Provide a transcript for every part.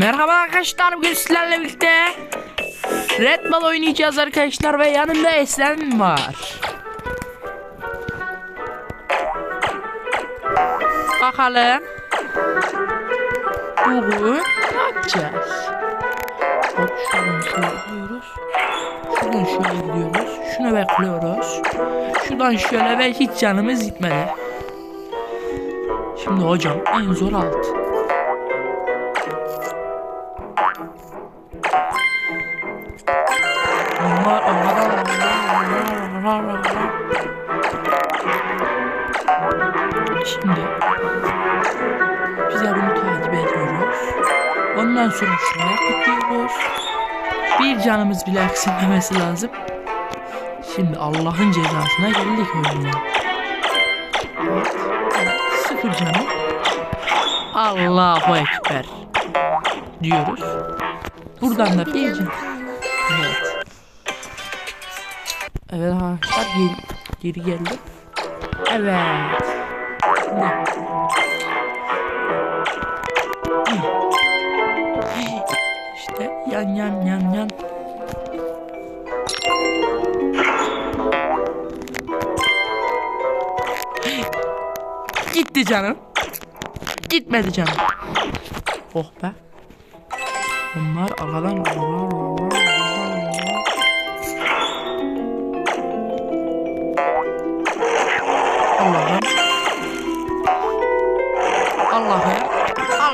Merhaba arkadaşlar bugün sizlerle birlikte Red Ball oynayacağız arkadaşlar ve yanımda Eslem var. Bakalım bugün ne yapacağız? Hop şuradan şöyle gidiyoruz. Şuradan şöyle gidiyoruz. Şunu bekliyoruz. Şuradan şöyle ve hiç canımız gitmedi. Şimdi hocam en zor alt. Onlar Şimdi bize bunu takip ediyoruz. Ondan sonra şuraya gidiyoruz. Bir canımız bile eksilmemesi lazım. Şimdi Allah'ın cezasına geldik oyuna. Evet, evet, Sıfır canım. Allahu Ekber diyoruz. Buradan da bir can. Evet arkadaşlar geri, geri geldi. Evet. İşte yan yan yan yan. Gitti canım. Gitmedi canım. Oh be. Bunlar aradan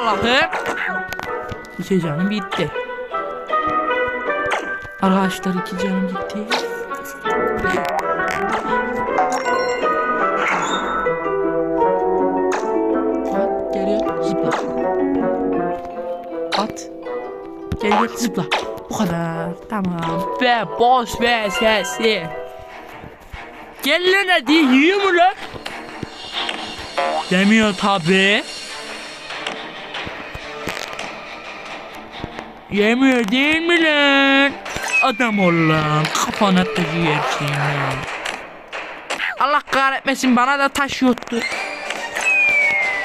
Allah'ım. İki canım gitti. Arkadaşlar iki canım gitti. At geriye zıpla. At. Geriye zıpla. Bu kadar. Tamam. Ve boss ve sesi. Gel lan hadi yiyor mu lan? Demiyor tabi. Yemiyor değil mi lan? Adam ol lan. Kafana taşı yersin lan. Allah kahretmesin bana da taş yuttu.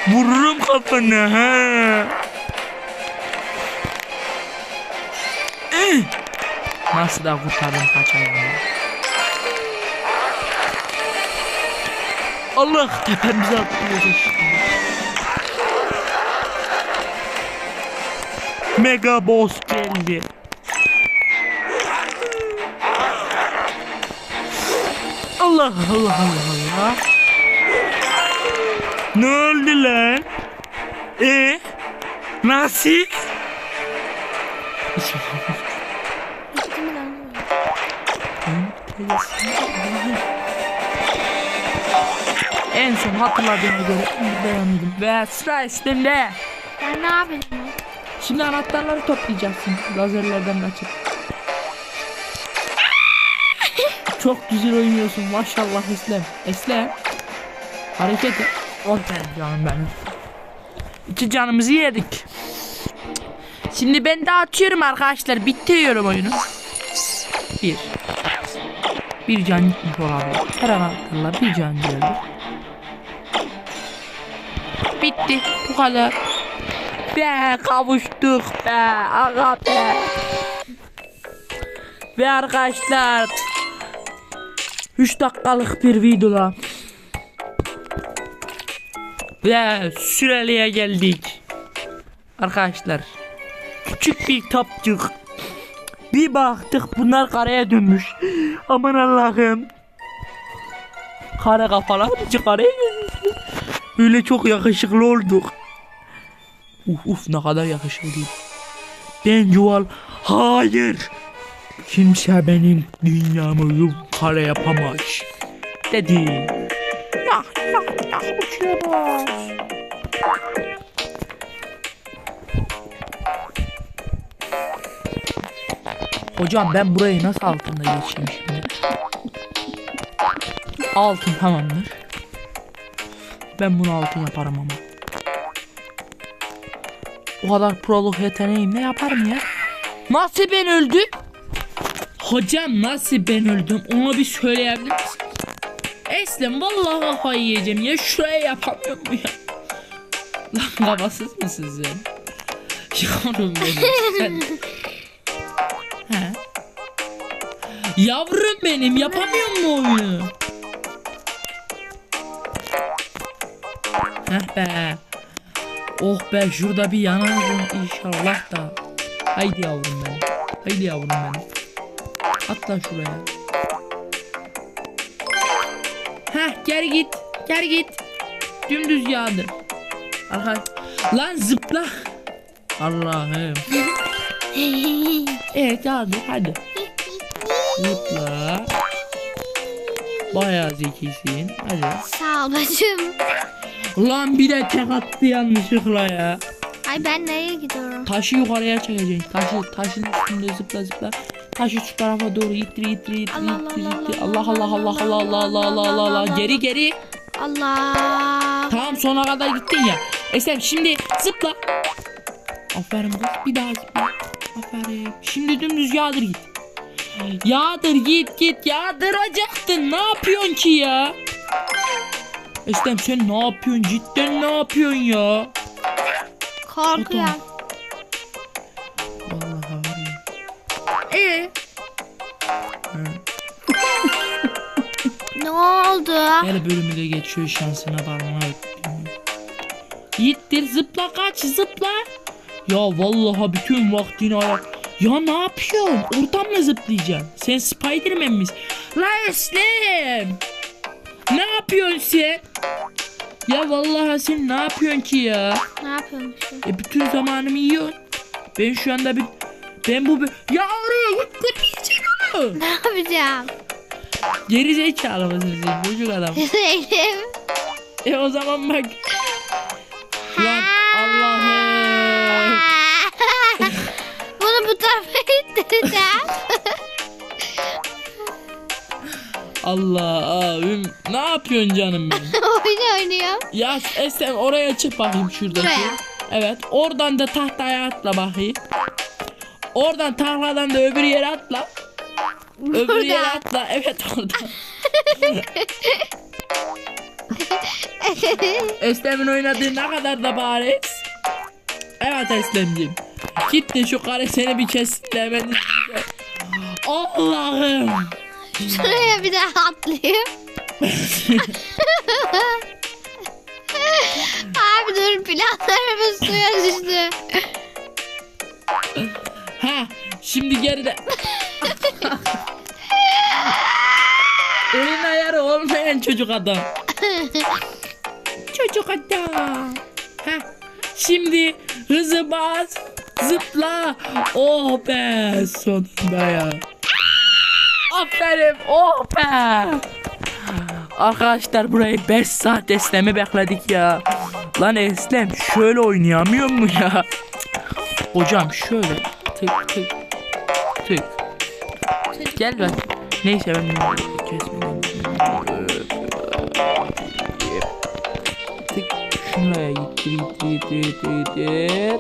Vururum kafana ha. Ih! Nasıl da kurtardım paçayı. Allah tepemize atlıyor şimdi. Mega boss geldi. Allah Allah Allah Allah. Ne oldu lan? E? Nasıl? en son hatırladığımı göre beğendim. Ve sıra üstünde. Ben ne yapayım? Şimdi anahtarları toplayacaksın lazerlerden açıp. Çok güzel oynuyorsun maşallah Eslem. Eslem. Hareket et. Be canım benim. İki canımızı yedik. Şimdi ben dağıtıyorum arkadaşlar. Bitiriyorum oyunu. Bir. Bir can gitmiş olabilir. Her anahtarla bir can geldi. Bitti. Bu kadar. Be kavuştuk be aga be. Ve arkadaşlar 3 dakikalık bir videoda ve süreliğe geldik. Arkadaşlar küçük bir tapcık bir baktık bunlar karaya dönmüş. Aman Allah'ım. Kara kafalar dönmüş. Öyle çok yakışıklı olduk. Uf uf ne kadar yakışıklıyım. Ben Yuval hayır. Kimse benim dünyamı kare yapamaz. Dedi. Ya ya ya uçuyoruz. Hocam ben burayı nasıl altında geçeyim şimdi? Altın tamamdır. Ben bunu altın yaparım ama. O kadar prolog yeteneğim ne yaparım ya? Nasıl ben öldüm? Hocam nasıl ben öldüm? Ona bir söyleyebilir misin? Eslem vallahi kafayı yiyeceğim ya şuraya yapamıyorum ya. Lan kafasız mısın sen? Yavrum benim sen. He. Yavrum benim yapamıyor mu oyunu? Heh be. Oh be şurada bir yanarım inşallah da. Haydi yavrum benim. Haydi yavrum benim. Atla şuraya. Heh geri git. Geri git. Dümdüz yağdır. Arka. Lan zıpla. Allah'ım. Evet yağdır hadi. Zıpla. Bayağı zekisin. Hadi. Sağ ol bacım. Ulan bir de tek attı yanlışlıkla ya. Ay ben nereye gidiyorum? Taşı yukarıya çekeceksin. Taşı, taşın üstünde zıpla zıpla. Taşı şu tarafa doğru ittir ittir ittir ittir ittir. Allah Allah Allah Allah Allah Allah Allah Allah Allah. Geri geri. Allah. Tamam sona kadar gittin ya. Eslem şimdi zıpla. Aferin kız bir daha zıpla. Aferin. Şimdi dümdüz yağdır git. Yağdır git git yağdıracaktın. Ne yapıyorsun ki ya? Eslem sen ne yapıyorsun? Cidden ne yapıyorsun ya? Korkuyorum. Vallahi ya. Ee? Ne oldu? Her bölümü de geçiyor şansına öpüyorum. Yiğittir zıpla kaç zıpla. Ya vallahi bütün vaktini ayak. Ya ne yapıyorsun? Oradan mı zıplayacaksın? Sen Spiderman misin? La Eslem! Ne yapıyorsun sen? Ya vallahi sen ne yapıyorsun ki ya? Ne yapıyormuşum? E bütün zamanımı yiyorsun. Ben şu anda bir... Ben bu... Ya oraya git götüreceksin onu. Ne yapacağım? Geri zekalı mısın sen çocuk adam? Değilim. E o zaman bak. Lan Allah'ım. Bunu bu tarafa ittireceğim. Allah'ım. Ne yapıyorsun canım benim? Oyun oynuyor. ya Esem oraya çık bakayım şuradaki. Buraya. Evet. Oradan da tahtaya atla bakayım. Oradan tahladan da öbür yere atla. Öbür yere Burada. atla. Evet oradan. Eslem'in oynadığı ne kadar da bariz. Evet Eslem'ciğim. Git de şu kare seni bir kessin de hemen. Allah'ım. Şuraya bir daha atlayayım. Abi dur planlarımız suya düştü. Ha, şimdi geride. Elin ayarı olmayan çocuk adam. çocuk adam. Ha, şimdi hızı bas, zıpla. Oh be, sonunda ya. Aferin, oh be. Arkadaşlar burayı 5 saat Eslem'i bekledik ya. Lan Eslem şöyle oynayamıyor mu ya? Hocam şöyle tık tık tık. Gel bak. Neyse ben kesmedim. Tık şuraya ittir ittir ittir.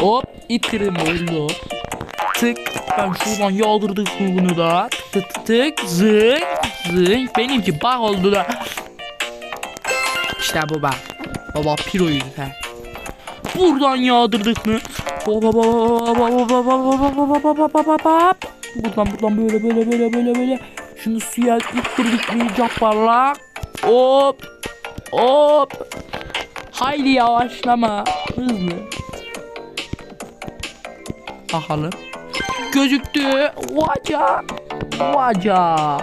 Hop ittirin oldu. Tık ben şuradan yağdırdık bunu da. Tık tık zıng zıng. Benimki bak oldu da. İşte bu bak. Baba piroyuz ha. Buradan yağdırdık mı? Buradan buradan böyle böyle böyle böyle böyle. Şunu suya ittirdik mi caparla. Hop. Hop. Haydi yavaşlama. Hızlı. Bakalım. Gözüktü. Vaca. Vaca.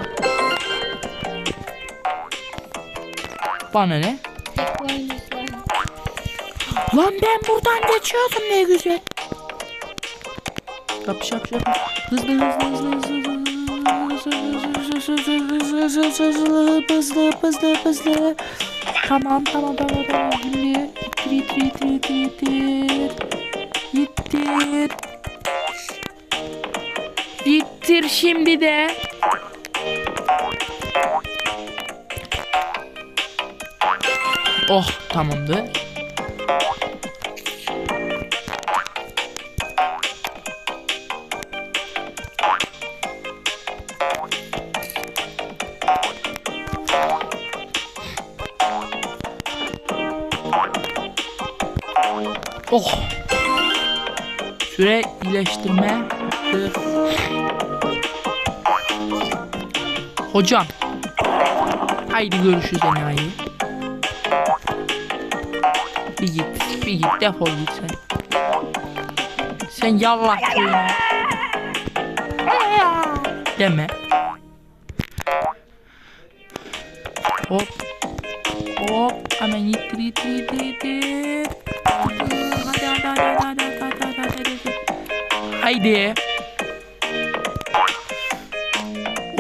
Bana ne? Lan ben buradan geçiyordum ne güzel. Yap şap şap. Hızlı hızlı hızlı hızlı hızlı hızlı hızlı Tamam tamam tamam tamam şimdi ittir İttir şimdi de Oh tamamdır Oh. Süre iyileştirme. Hocam. Haydi görüşürüz enayi. Bir git. Bir git. Defol git sen. Sen yallah köyüne. Deme. Hop. Hop. Hemen yittir yittir yittir yittir. Hadi hadi hadi hadi hadi hadi hadi hadi. Haydi.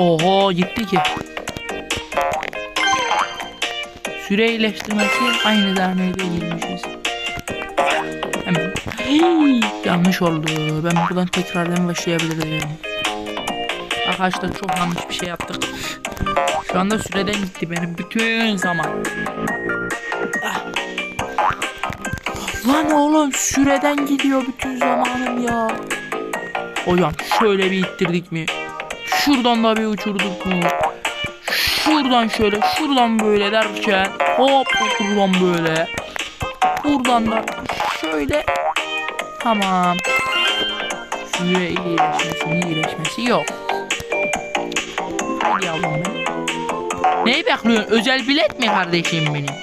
Oho gitti ki. Süre iyileştirmesi aynı zaneyle girmişiz. Hemen. Hey, yanlış oldu. Ben buradan tekrardan başlayabilirim. Arkadaşlar çok yanlış bir şey yaptık. Şu anda süreden gitti benim bütün zaman. Ah. Lan oğlum süreden gidiyor bütün zamanım ya. Hocam şöyle bir ittirdik mi? Şuradan da bir uçurduk mu? Şuradan şöyle, şuradan böyle derken hop buradan böyle. Buradan da şöyle. Tamam. Süre iyileşmesi, iyileşmesi yok. Hadi yavrum benim. Neyi bekliyorsun? Özel bilet mi kardeşim benim?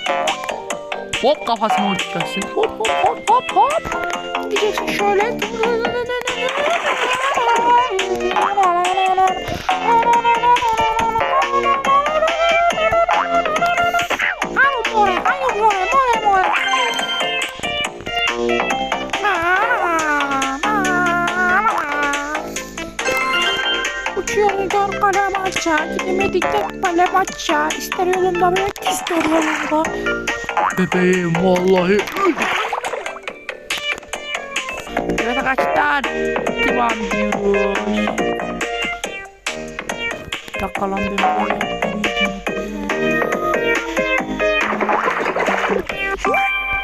Hop kafasına uçacaksın. Hop hop hop hop hop. Gideceksin şöyle. Uçuyorum dört kalem aşağı Gidemedik tek kalem aşağı İster yolunda bırak ister Bebeğim vallahi. Evet arkadaşlar. Devam ediyoruz. Bir dakika lan ben buraya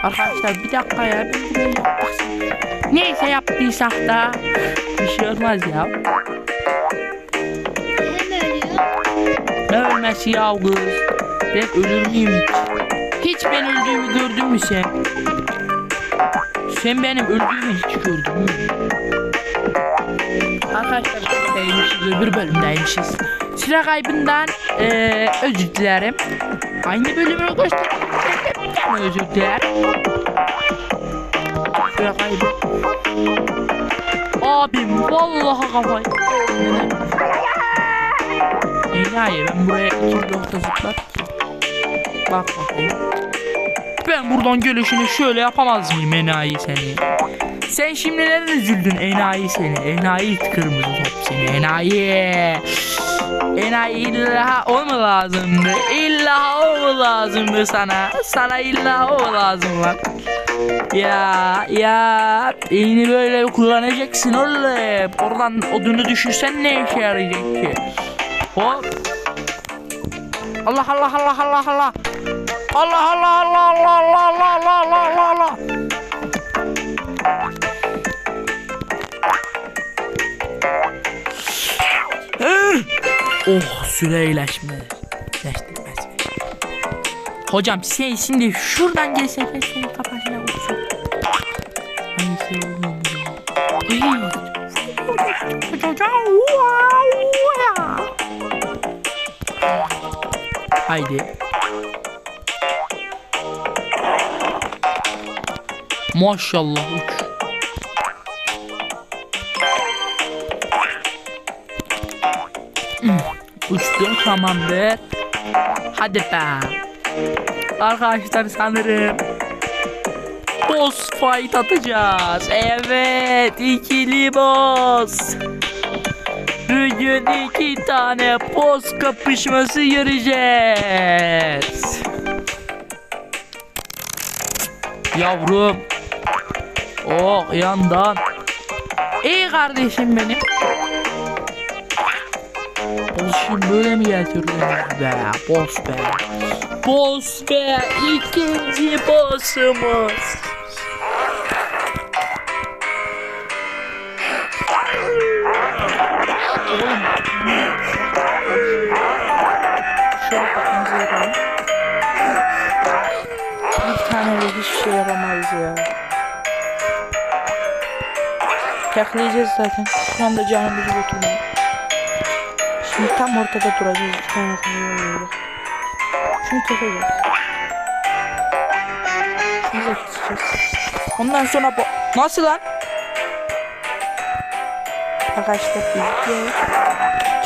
Arkadaşlar bir dakika ya ben buraya yaptık. Neyse yaptıysak da bir şey olmaz ya. Ne ölmesi ya kız? Ben ölür müyüm hiç? Hiç ben öldüğümü gördün mü sen? Sen benim öldüğümü hiç gördün mü? Arkadaşlar buradaymışız, öbür bölümdeymişiz. Sıra kaybından eee özür dilerim. Aynı bölümü gösterdim. Özür dilerim. Sıra kaybı. Abim vallahi kafayı. Enayi ben buraya iki nokta zıplar. Bak bakayım. Ben buradan gelişini şöyle yapamaz mıyım enayi seni? Sen şimdi neden üzüldün enayi seni? Enayi kırmızı top seni enayi. Enayi illa o mu lazımdı? İlla o mu lazımdı sana? Sana illa o lazım lan? Ya ya beyni böyle kullanacaksın oğlum. Oradan odunu düşürsen ne işe yarayacak ki? Hop. Allah Allah Allah Allah Allah. Allah Allah Allah Allah Allah Allah Allah Allah Oh süre iyileşme. İyileştirmez mi? Hocam sen şimdi şuradan gelsen ben senin kafasına vursun. Hangisi olmuyor? Haydi. Maşallah uç. Uçtum tamamdır. Hadi be. Arkadaşlar sanırım boss fight atacağız. Evet ikili boss. Bugün iki tane boss kapışması göreceğiz. Yavrum. Oh yandan. İyi kardeşim benim. Boss'um böyle mi getiriyor be? Boss be. Boss be. ikinci boss'umuz. Oğlum. Şu kafamıza yapalım. Bir şey yapamayız ya. Tekleyeceğiz zaten. Şu anda canımızı götürmüyor. Şimdi tam ortada duracağız. İki tane koyuyoruz. Şunu keseceğiz. Şunu da keseceğiz. Ondan sonra bu... Nasıl lan? Arkadaşlar izliyor.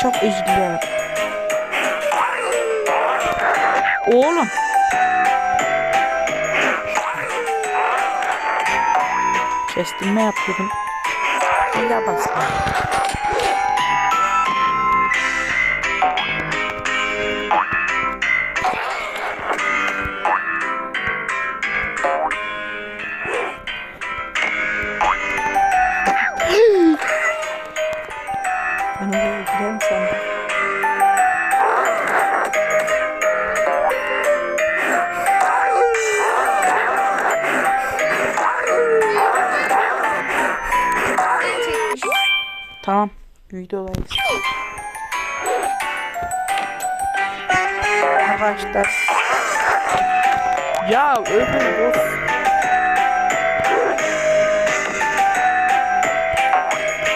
Çok üzülüyorum. Oğlum. Kestirme yapıyorum. Bir daha bastım. Tamam. Videodayız. Arkadaşlar. Ya öbür boss.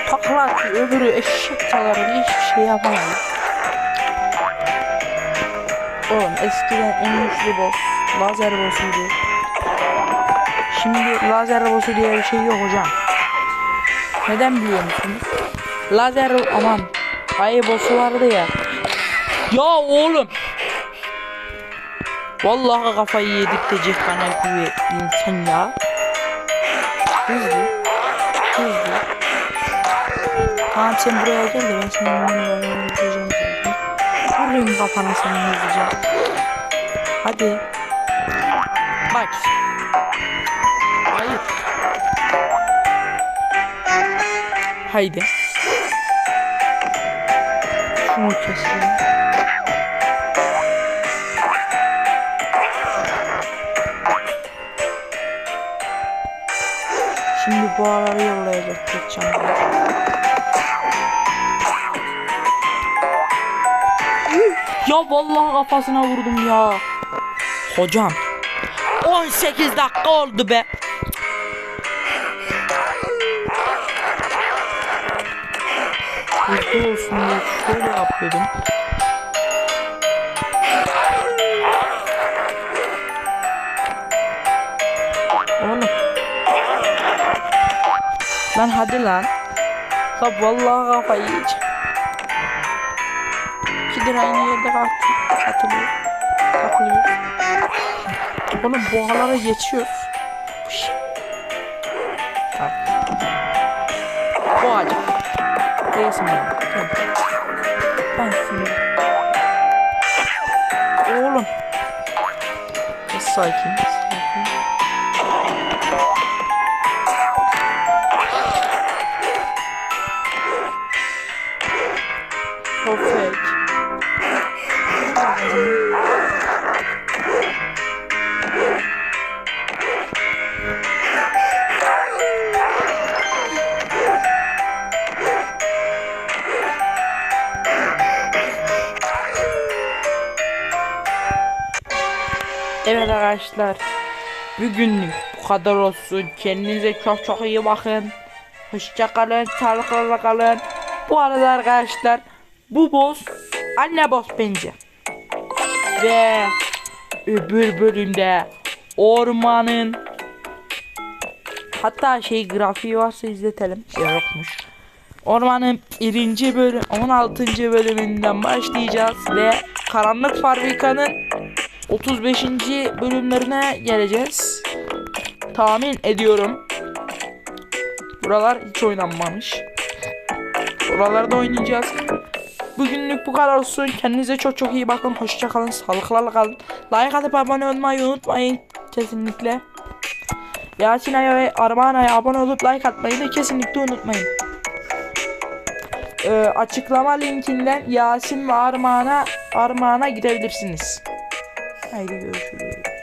Takla atıyor. Öbürü eşek çaları hiçbir şey yapamadı. Oğlum eskiden en güçlü boss lazer boss'uydu. Şimdi lazer boss'u diye bir şey yok hocam. Neden biliyor musunuz? Lazer aman ayı boss'u vardı ya. Ya oğlum. Vallahi kafayı yedik de cihana gibi insan ya. Hızlı. Hızlı. Tamam sen buraya gel de ben senin bunu öldüreceğim zaten. Vurayım kafana senin hızlıca. Hadi. Bak. Haydi. Şunu keselim. Şimdi bu araları yollayacak tek. Ya vallahi kafasına vurdum ya. Hocam. 18 dakika oldu be. Hızlı olsun diye şöyle yapıyordum. Oğlum. Lan hadi lan. La vallahi kafayı yiyeceğim. İkidir aynı yerde kalk- atılıyor. Takılıyor. Oğlum boğalara geçiyoruz. Şş. Değilsin benim. Gel. Ben seni. Oğlum. Biraz sakin. Evet arkadaşlar. Bugünlük bu kadar olsun. Kendinize çok çok iyi bakın. Hoşça kalın, sağlıkla kalın. Bu arada arkadaşlar bu boss anne boss bence. Ve öbür bölümde ormanın hatta şey grafiği varsa izletelim. Ya yokmuş. Ormanın birinci bölüm 16. bölümünden başlayacağız ve Karanlık Fabrika'nın 35. bölümlerine geleceğiz. Tahmin ediyorum. Buralar hiç oynanmamış. Buralarda oynayacağız. Bugünlük bu kadar olsun. Kendinize çok çok iyi bakın. Hoşça kalın. Sağlıklarla kalın. Like atıp abone olmayı unutmayın. Kesinlikle. Yasin Aya ve Armağan Aya abone olup like atmayı da kesinlikle unutmayın. Ee, açıklama linkinden Yasin ve Armağan'a Armağan'a gidebilirsiniz. Haydi görüşürüz.